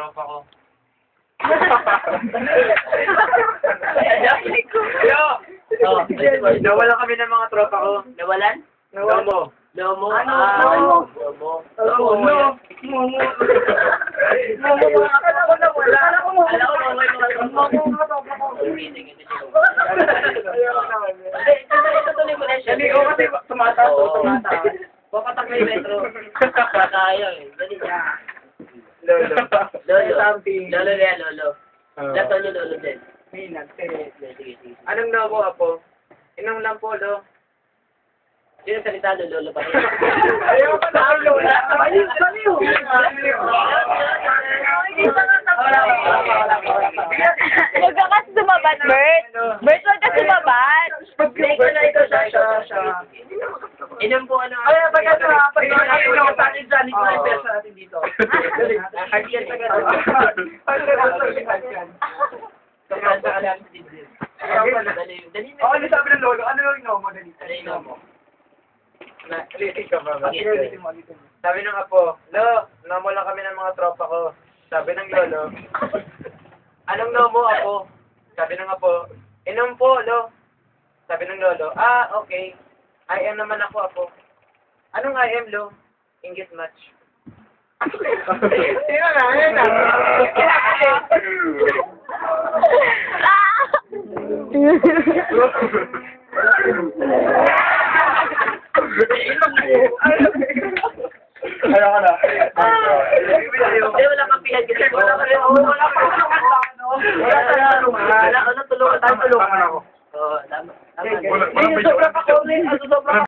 tropa ko. Yo! Oh, nawala kami ng mga tropa ko. Nawalan? Lomo. Lomo. Ano? Ah, Lomo. Lomo. Lomo. Momo. Momo. Akala ko na wala. Akala ko mo. Alam ko, Momo yung mga tropa ko. Momo. tropa ko. Meeting, ito siya. Ayaw naman. Hindi, ito ito tuloy mo na siya. Dali ko kasi tumataas. Oo. Tumataas. Papatak na yung metro. Tayo eh. Dali niya. Lolo. Lolo. Something. Lolo yan, lolo. Lato niyo lolo din. May nagtirit. Sige, sige. Anong lobo, Apo? Inom lang po, lo. Sino salita lo, lolo pa rin? Ayaw pa na, lola. Baliw, baliw. Huwag ka kasi sumabat, Bert. Bert, huwag ka sumabat. Pag na ito siya, siya, siya. Inom po ano. Ay, pag ano, pag ano, ano, sa dito. Hagyan sa ano. Dali, dali na. Oh, ano sabi ng lolo? Ano yung ino mo? Dali. Dali mo. Sabi ng apo, Lo, nomo lang kami ng mga tropa ko. Sabi ng lolo, Anong nomo apo? Sabi ng apo, Inom po, lo. Sabi ng lolo, Ah, okay. I am naman ako, apo. Anong I am, lo? Ingit match. Sino na? Yun na. Ayaw ka na. Hindi, wala kang pinag-isip. Wala ka rin. Wala pa ako ano. Wala tayong tulungan. Wala, ano, tulungan tayo, tulungan. Tama na ako. Oo, tama. Tama. Hindi, sobra pa ko. Ano, sobra pa